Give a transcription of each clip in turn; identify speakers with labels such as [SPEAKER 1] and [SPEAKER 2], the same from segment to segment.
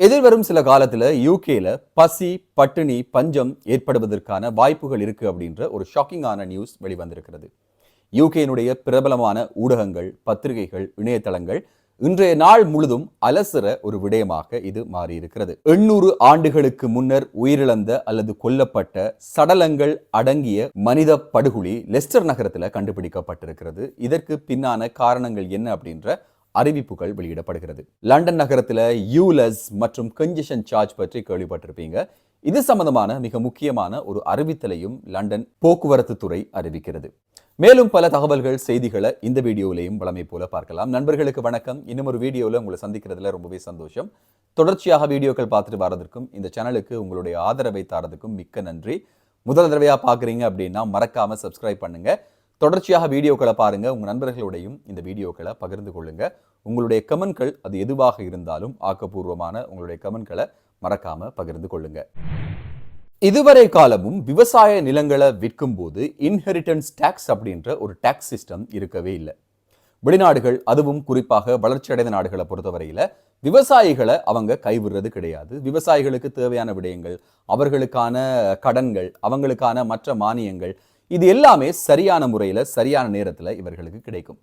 [SPEAKER 1] எதிர்வரும் சில காலத்தில் யூகேல பசி பட்டினி பஞ்சம் ஏற்படுவதற்கான வாய்ப்புகள் இருக்கு அப்படின்ற ஒரு ஷாக்கிங்கான நியூஸ் வெளிவந்திருக்கிறது. யூகேனுடைய பிரபலமான ஊடகங்கள் பத்திரிகைகள் இணையதளங்கள் இன்றைய நாள் முழுதும் அலசர ஒரு விடயமாக இது மாறியிருக்கிறது. எண்ணூறு ஆண்டுகளுக்கு முன்னர் உயிரிழந்த அல்லது கொல்லப்பட்ட சடலங்கள் அடங்கிய மனித படுகொலி லெஸ்டர் நகரத்தில் கண்டுபிடிக்கப்பட்டிருக்கிறது. இதற்கு பின்னான காரணங்கள் என்ன அப்படின்ற அறிவிப்புகள் வெளியிடப்படுகிறது. லண்டன் நகரத்தில் யூலஸ் மற்றும் கன்ஜெஷன் சார்ஜ் பற்றி கேள்விப்பட்டிருப்பீங்க. இது சம்பந்தமான மிக முக்கியமான ஒரு அறிவித்தலையும் லண்டன் போக்குவரத்து துறை அறிவிக்கிறது. மேலும் பல தகவல்கள் செய்திகளை இந்த வீடியோலையும் வளமை போல பார்க்கலாம். நண்பர்களுக்கு வணக்கம். இன்னும் ஒரு வீடியோவில் உங்களை சந்திக்கிறதுல ரொம்பவே சந்தோஷம். தொடர்ச்சியாக வீடியோக்கள் பார்த்துட்டு வரதுக்கும் இந்த சேனலுக்கு உங்களுடைய ஆதரவை தாரதுக்கும் மிக்க நன்றி. முதல் தடவையா பார்க்குறீங்க அப்படின்னா மறக்காமல் சப்ஸ்கிரைப் பண்ணுங்கள் தொடர்ச்சியாக வீடியோக்களை பாருங்க. உங்கள் நண்பர்களோடையும் இந்த வீடியோக்களை பகிர்ந்து கொள்ளுங்க. உங்களுடைய கமெண்ட்கள் அது எதுவாக இருந்தாலும் ஆக்கப்பூர்வமான உங்களுடைய கமெண்ட்களை மறக்காம பகிர்ந்து கொள்ளுங்க. இதுவரை காலமும் விவசாய நிலங்களை விற்கும் போது இன்ஹெரிட்டன்ஸ் டேக்ஸ் அப்படின்ற ஒரு டேக்ஸ் சிஸ்டம் இருக்கவே இல்லை. வெளிநாடுகள் அதுவும் குறிப்பாக வளர்ச்சியடைந்த நாடுகளை பொறுத்தவரையில விவசாயிகளை அவங்க கைவிடுறது கிடையாது. விவசாயிகளுக்கு தேவையான விடயங்கள் அவர்களுக்கான கடன்கள் அவங்களுக்கான மற்ற மானியங்கள் இது எல்லாமே சரியான முறையில் சரியான நேரத்தில் இவர்களுக்கு கிடைக்கும்.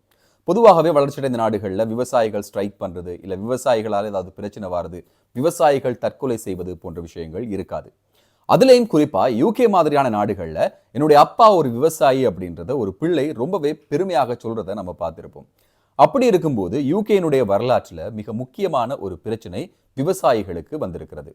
[SPEAKER 1] பொதுவாகவே வளர்ச்சியடைந்த நாடுகளில் விவசாயிகள் ஸ்ட்ரைக் பண்ணுறது இல்லை விவசாயிகளால் ஏதாவது பிரச்சனை வருது விவசாயிகள் தற்கொலை செய்வது போன்ற விஷயங்கள் இருக்காது. அதுலேயும் குறிப்பாக யூகே மாதிரியான நாடுகளில் என்னுடைய அப்பா ஒரு விவசாயி அப்படின்றத ஒரு பிள்ளை ரொம்பவே பெருமையாக சொல்கிறத நம்ம பார்த்துருப்போம். அப்படி இருக்கும்போது யூகேனுடைய வரலாற்றில் மிக முக்கியமான ஒரு பிரச்சனை விவசாயிகளுக்கு வந்திருக்கிறது.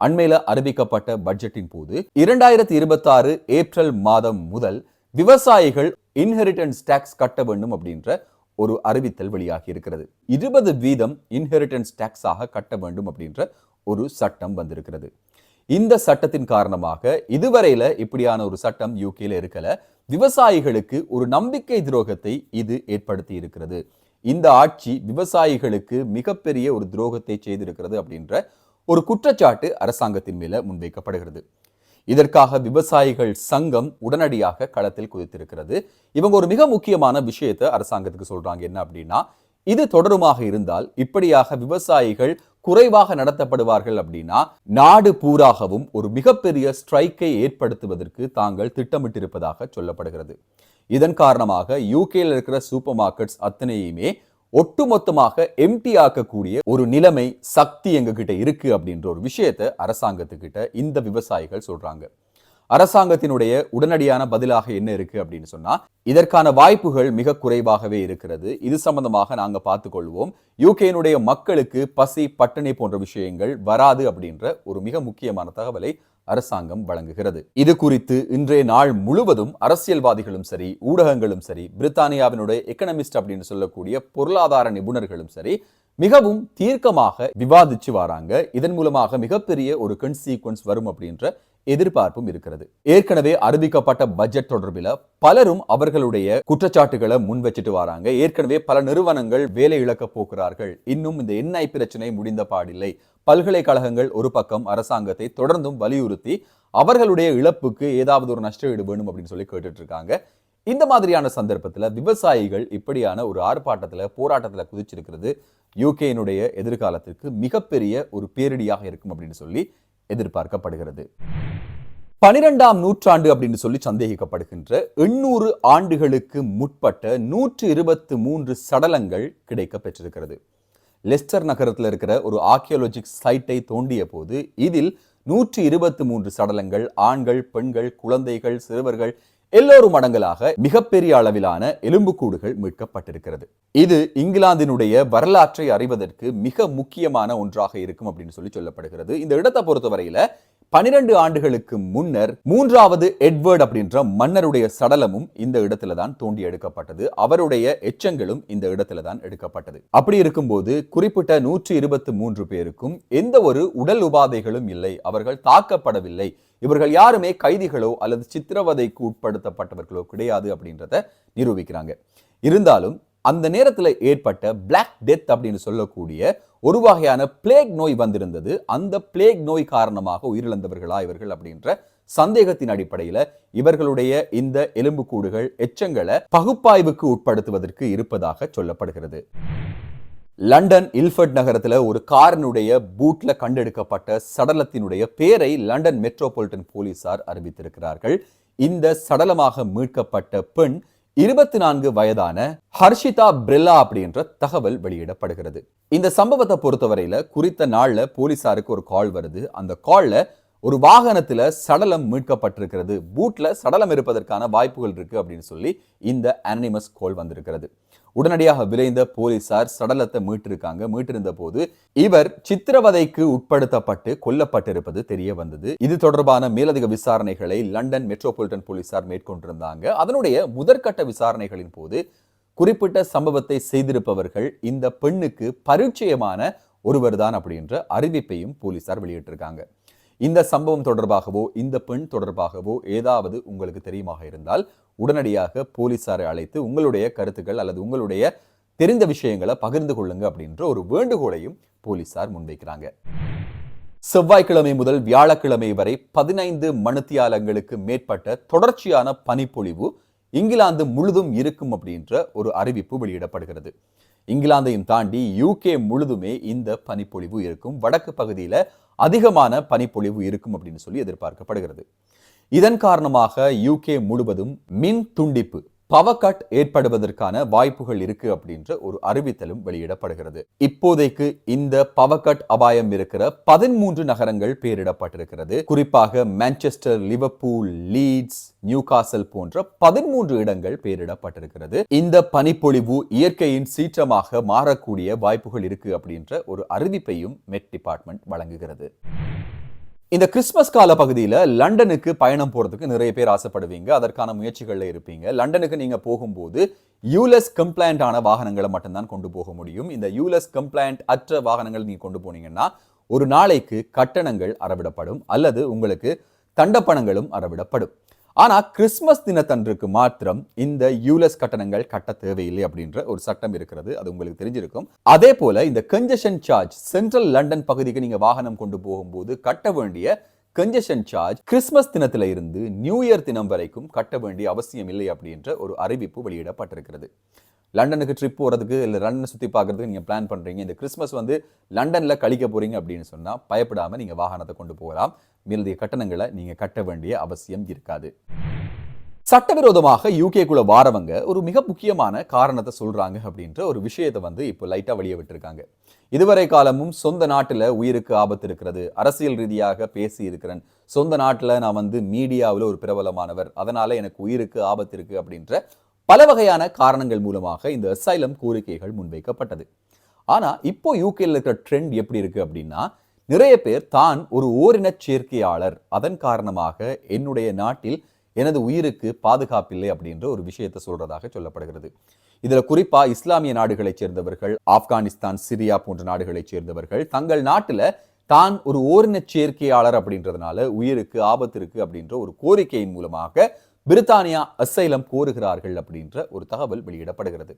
[SPEAKER 1] அண்மையில அறிவிக்கப்பட்ட பட்ஜெட்டின் போது இரண்டாயிரத்தி இருபத்தாறு ஏப்ரல் மாதம் முதல் விவசாயிகள் இன்ஹெரிட்டன்ஸ் டேக்ஸ் கட்ட வேண்டும் அப்படின்ற ஒரு அறிவித்தல் வெளியாகி இருக்கிறது. இருபது வீதம் இன்ஹெரிட்டன்ஸ் டேக்ஸாக கட்ட வேண்டும் அப்படின்ற ஒரு சட்டம் வந்திருக்கிறது. இந்த சட்டத்தின் காரணமாக இதுவரையில இப்படியான ஒரு சட்டம் யூகேல இருக்கல. விவசாயிகளுக்கு ஒரு நம்பிக்கை துரோகத்தை இது ஏற்படுத்தி இருக்கிறது. இந்த ஆட்சி விவசாயிகளுக்கு மிகப்பெரிய ஒரு துரோகத்தை செய்திருக்கிறது அப்படின்ற ஒரு குற்றச்சாட்டு அரசாங்கத்தின் மேல முன்வைக்கப்படுகிறது. இதற்காக விவசாயிகள் சங்கம் உடனடியாக களத்தில் குதித்திருக்கிறது. இவங்க ஒரு மிக முக்கியமான விஷயத்தை அரசாங்கத்துக்கு சொல்றாங்க. என்ன அப்படின்னா இது தொடருமாக இருந்தால் இப்படியாக விவசாயிகள் குறைவாக நடத்தப்படுவார்கள் அப்படின்னா நாடு பூராகவும் ஒரு மிகப்பெரிய ஸ்ட்ரைக்கை ஏற்படுத்துவதற்கு தாங்கள் திட்டமிட்டிருப்பதாக சொல்லப்படுகிறது. இதன் காரணமாக யூகேல இருக்கிற சூப்பர் மார்க்கெட்ஸ் அத்தனையுமே ஒட்டுமொத்தமாக எம்டி ஆக்கக்கூடிய ஒரு நிலைமை சக்தி எங்ககிட்ட இருக்கு அப்படின்ற ஒரு விஷயத்தை அரசாங்கத்துக்கிட்ட இந்த விவசாயிகள் சொல்றாங்க. அரசாங்கத்தினுடைய உடனடியான பதிலாக என்ன இருக்கு அப்படின்னு சொன்னா இதற்கான வாய்ப்புகள் மிக குறைவாகவே இருக்கிறது. இது சம்பந்தமாக நாங்க பார்த்துக்கொள்வோம். யூகேனுடைய மக்களுக்கு பசி பட்டினி போன்ற விஷயங்கள் வராது அப்படின்ற ஒரு மிக முக்கியமான தகவலை அரசாங்கம் வழங்குகிறது. இது குறித்து இன்றைய நாள் முழுவதும் அரசியல்வாதிகளும் சரி ஊடகங்களும் சரி பிரித்தானியாவினுடைய எக்கனமிஸ்ட் அப்படின்னு சொல்லக்கூடிய பொருளாதார நிபுணர்களும் சரி மிகவும் தீர்க்கமாக விவாதிச்சு வராங்க. இதன் மூலமாக மிகப்பெரிய ஒரு கன்சீக்வன்ஸ் வரும் அப்படின்ற எதிர்பார்ப்பும் இருக்கிறது. ஏற்கனவே அறிவிக்கப்பட்ட பட்ஜெட் தொடர்பில் பலரும் அவர்களுடைய குற்றச்சாட்டுகளை முன் வச்சுட்டு வராங்க. ஏற்கனவே பல நிறுவனங்கள் வேலை இழக்க போகிறார்கள். இன்னும் இந்த எண்ணெய் பிரச்சனை முடிந்த பாடில்லை. பல்கலைக்கழகங்கள் ஒரு பக்கம் அரசாங்கத்தை தொடர்ந்தும் வலியுறுத்தி அவர்களுடைய இழப்புக்கு ஏதாவது ஒரு நஷ்டஈடு வேணும் அப்படின்னு சொல்லி கேட்டுட்டு இருக்காங்க. இந்த மாதிரியான சந்தர்ப்பத்தில் விவசாயிகள் இப்படியான ஒரு ஆர்ப்பாட்டத்தில் போராட்டத்தில் குதிச்சிருக்கிறது. யூகேனுடைய எதிர்காலத்திற்கு மிகப்பெரிய ஒரு பேரிடியாக இருக்கும் அப்படின்னு சொல்லி எதிர்பார்க்கப்படுகிறது. பனிரெண்டாம் நூற்றாண்டு அப்படின்னு சொல்லி சந்தேகிக்கப்படுகின்ற எண்ணூறு ஆண்டுகளுக்கு முற்பட்ட நூற்று இருபத்து மூன்று சடலங்கள் கிடைக்க பெற்றிருக்கிறது. லெஸ்டர் நகரத்தில் இருக்கிற ஒரு ஆர்கியோலஜிக் சைட்டை தோண்டிய போது இதில் நூற்றி இருபத்து மூன்று சடலங்கள் ஆண்கள் பெண்கள் குழந்தைகள் சிறுவர்கள் எல்லோரும் அடங்கலாக மிகப்பெரிய அளவிலான எலும்புக்கூடுகள் மீட்கப்பட்டிருக்கிறது. இது இங்கிலாந்தினுடைய வரலாற்றை அறிவதற்கு மிக முக்கியமான ஒன்றாக இருக்கும் அப்படின்னு சொல்லி சொல்லப்படுகிறது. இந்த இடத்தை பொறுத்தவரையில பனிரெண்டு ஆண்டுகளுக்கு முன்னர் மூன்றாவது எட்வர்ட் அப்படின்ற மன்னருடைய சடலமும் இந்த இடத்துல தான் தோண்டி எடுக்கப்பட்டது. அவருடைய எச்சங்களும் இந்த இடத்துல தான் எடுக்கப்பட்டது. அப்படி இருக்கும்போது குறிப்பிட்ட நூற்றி இருபத்தி மூன்று பேருக்கும் எந்த ஒரு உடல் உபாதைகளும் இல்லை. அவர்கள் தாக்கப்படவில்லை. இவர்கள் யாருமே கைதிகளோ அல்லது சித்திரவதைக்கு உட்படுத்தப்பட்டவர்களோ கிடையாது அப்படின்றத நிரூபிக்கிறாங்க. இருந்தாலும் அந்த நேரத்தில் ஏற்பட்ட பிளாக் டெத் அப்படின்னு சொல்லக்கூடிய ஒரு வகையான பிளேக் நோய் வந்திருந்தது. அந்த பிளேக் நோய் காரணமாக உயிரிழந்தவர்களா இவர்கள் அப்படின்ற சந்தேகத்தின் அடிப்படையில் இவர்களுடைய இந்த எலும்புக்கூடுகள் எச்சங்களை பகுப்பாய்வுக்கு உட்படுத்துவதற்கு இருப்பதாக சொல்லப்படுகிறது. லண்டன் இல்ஃபர்ட் நகரத்துல ஒரு காரினுடைய பூட்ல கண்டெடுக்கப்பட்ட சடலத்தினுடைய பேரை லண்டன் மெட்ரோபாலிட்டன் போலீசார் அறிவித்திருக்கிறார்கள். இந்த சடலமாக மீட்கப்பட்ட பெண் இருபத்தி நான்கு வயதான ஹர்ஷிதா பிரெல்லா அப்படின்ற தகவல் வெளியிடப்படுகிறது. இந்த சம்பவத்தை பொறுத்தவரையில குறித்த நாள்ல போலீசாருக்கு ஒரு கால் வருது. அந்த கால்ல ஒரு வாகனத்துல சடலம் மீட்கப்பட்டிருக்கிறது. பூட்ல சடலம் இருப்பதற்கான வாய்ப்புகள் இருக்கு அப்படின்னு சொல்லி இந்த அனிமஸ் கோல் வந்திருக்கிறது. உடனடியாக விரைந்த போலீசார் சடலத்தை மீட்டிருக்காங்க. மீட்டிருந்த போது இவர் சித்திரவதைக்கு உட்படுத்தப்பட்டு கொல்லப்பட்டிருப்பது தெரிய வந்தது. இது தொடர்பான மேலதிக விசாரணைகளை லண்டன் மெட்ரோபாலிட்டன் போலீசார் மேற்கொண்டிருந்தாங்க. அதனுடைய முதற்கட்ட விசாரணைகளின் போது குறிப்பிட்ட சம்பவத்தை செய்திருப்பவர்கள் இந்த பெண்ணுக்கு பரிச்சயமான ஒருவர்தான் அப்படின்ற அறிவிப்பையும் போலீசார் வெளியிட்டிருக்காங்க. இந்த சம்பவம் தொடர்பாகவோ இந்த பெண் தொடர்பாகவோ ஏதாவது உங்களுக்கு தெரியுமாக இருந்தால் உடனடியாக போலீஸாரை அழைத்து உங்களுடைய கருத்துக்கள் அல்லது உங்களுடைய தெரிந்த விஷயங்களை பகிர்ந்து கொள்ளுங்க அப்படின்ற ஒரு வேண்டுகோளையும் போலீசார் முன்வைக்கிறாங்க. செவ்வாய்க்கிழமை முதல் வியாழக்கிழமை வரை பதினைந்து மணித்தியாலங்களுக்கு மேற்பட்ட தொடர்ச்சியான பனிப்பொழிவு இங்கிலாந்து முழுதும் இருக்கும் அப்படின்ற ஒரு அறிவிப்பு வெளியிடப்படுகிறது. இங்கிலாந்தையும் தாண்டி யூகே முழுதுமே இந்த பனிப்பொழிவு இருக்கும். வடக்கு பகுதியில் அதிகமான பனிப்பொழிவு இருக்கும் அப்படின்னு சொல்லி எதிர்பார்க்கப்படுகிறது. இதன் காரணமாக யூகே முழுவதும் மின் துண்டிப்பு பவர் கட் ஏற்படுவதற்கான வாய்ப்புகள் இருக்கு அப்படின்ற ஒரு அறிவித்தலும் வெளியிடப்படுகிறது. இப்போதைக்கு இந்த பவர் கட் அபாயம் இருக்கிற பதிமூன்று நகரங்கள் பெயரிடப்பட்டிருக்கிறது குறிப்பாக மான்செஸ்டர் லிவர்பூல் லீட்ஸ் நியூகாசல் போன்ற பதிமூன்று இடங்கள் பெயரிடப்பட்டிருக்கிறது இந்த பனிப்பொழிவு இயற்கையின் சீற்றமாக மாறக்கூடிய வாய்ப்புகள் இருக்கு அப்படின்ற ஒரு அறிவிப்பையும் மெட் டிபார்ட்மெண்ட் வழங்குகிறது. இந்த கிறிஸ்மஸ் கால பகுதியில் லண்டனுக்கு பயணம் போகிறதுக்கு நிறைய பேர் ஆசைப்படுவீங்க. அதற்கான முயற்சிகளில் இருப்பீங்க. லண்டனுக்கு நீங்கள் போகும்போது யூலஸ் கம்ப்ளைண்ட் ஆன வாகனங்களை மட்டும்தான் கொண்டு போக முடியும். இந்த யூலஸ் கம்ப்ளைண்ட் அற்ற வாகனங்கள் நீங்கள் கொண்டு போனீங்கன்னா ஒரு நாளைக்கு கட்டணங்கள் அறவிடப்படும். அல்லது உங்களுக்கு தண்டப்பணங்களும் அறவிடப்படும். ஆனா கிறிஸ்மஸ் தினத்தன்றுக்கு மாத்திரம் இந்த யூலஸ் கட்டணங்கள் கட்ட தேவையில்லை அப்படின்ற ஒரு சட்டம் இருக்கிறது. அது உங்களுக்கு தெரிஞ்சிருக்கும். அதே போல இந்த கஞ்சஷன் சார்ஜ் சென்ட்ரல் லண்டன் பகுதிக்கு நீங்க வாகனம் கொண்டு போகும்போது கட்ட வேண்டிய கஞ்சஷன் சார்ஜ் கிறிஸ்மஸ் தினத்துல இருந்து நியூ இயர் தினம் வரைக்கும் கட்ட வேண்டிய அவசியம் இல்லை அப்படின்ற ஒரு அறிவிப்பு வெளியிடப்பட்டிருக்கிறது. லண்டனுக்கு ட்ரிப் போகிறதுக்கு இல்லை லண்டனை சுற்றி பார்க்குறதுக்கு நீங்கள் பிளான் பண்ணுறீங்க இந்த கிறிஸ்மஸ் வந்து லண்டனில் கழிக்க போகிறீங்க அப்படின்னு சொன்னால் பயப்படாமல் நீங்கள் வாகனத்தை கொண்டு போகலாம். மேலதிக கட்டணங்களை நீங்கள் கட்ட வேண்டிய அவசியம் இருக்காது. சட்டவிரோதமாக யூகேக்குள்ளே வாரவங்க ஒரு மிக முக்கியமான காரணத்தை சொல்கிறாங்க அப்படின்ற ஒரு விஷயத்தை வந்து இப்போ லைட்டாக வெளியே விட்டுருக்காங்க. இதுவரை காலமும் சொந்த நாட்டில் உயிருக்கு ஆபத்து இருக்கிறது. அரசியல் ரீதியாக பேசி இருக்கிறேன். சொந்த நாட்டில் நான் வந்து மீடியாவில் ஒரு பிரபலமானவர். அதனால் எனக்கு உயிருக்கு ஆபத்து இருக்குது அப்படின்ற பல வகையான காரணங்கள் மூலமாக இந்த அசைலம் கோரிக்கைகள் முன்வைக்கப்பட்டது. ஆனா இப்போ யூகேல இருக்கிற ட்ரெண்ட் எப்படி இருக்கு அப்படின்னா நிறைய பேர் தான் ஒரு ஓரின சேர்க்கையாளர். அதன் காரணமாக என்னுடைய நாட்டில் எனது உயிருக்கு பாதுகாப்பில்லை அப்படின்ற ஒரு விஷயத்தை சொல்றதாக சொல்லப்படுகிறது. இதுல குறிப்பா இஸ்லாமிய நாடுகளைச் சேர்ந்தவர்கள் ஆப்கானிஸ்தான் சிரியா போன்ற நாடுகளைச் சேர்ந்தவர்கள் தங்கள் நாட்டில் தான் ஒரு ஓரின சேர்க்கையாளர் அப்படின்றதுனால உயிருக்கு ஆபத்து இருக்கு அப்படின்ற ஒரு கோரிக்கையின் மூலமாக பிரித்தானியா அசைலம் கோருகிறார்கள் அப்படின்ற ஒரு தகவல் வெளியிடப்படுகிறது.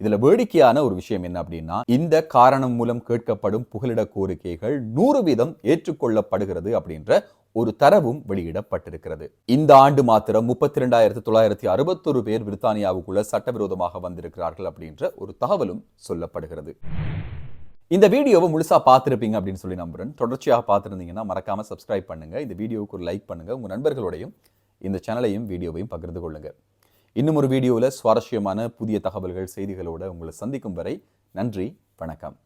[SPEAKER 1] இதுல வேடிக்கையான ஒரு விஷயம் என்ன அப்படின்னா இந்த காரணம் மூலம் கேட்கப்படும் புகலிட கோரிக்கைகள் நூறு வீதம் ஏற்றுக்கொள்ளப்படுகிறது அப்படின்ற ஒரு தரவும் வெளியிடப்பட்டிருக்கிறது. இந்த ஆண்டு மாத்திரம் முப்பத்தி ரெண்டாயிரத்தி தொள்ளாயிரத்தி அறுபத்தொரு பேர் பிரித்தானியாவுக்குள்ள சட்டவிரோதமாக வந்திருக்கிறார்கள் அப்படின்ற ஒரு தகவலும் சொல்லப்படுகிறது. இந்த வீடியோவை முழுசா பார்த்துருப்பீங்க அப்படின்னு சொல்லி நம்புறேன். தொடர்ச்சியாக பார்த்துருந்தீங்கன்னா மறக்காம சப்ஸ்கிரைப் பண்ணுங்க. இந்த வீடியோவுக்கு ஒரு லைக் பண்ணுங்க. உங்க நண்பர்களோடையும் இந்த சேனலையும் வீடியோவையும் பகிர்ந்து கொள்ளுங்க இன்னும் ஒரு வீடியோவில் சுவாரஸ்யமான புதிய தகவல்கள் செய்திகளோடு உங்களை சந்திக்கும் வரை நன்றி வணக்கம்.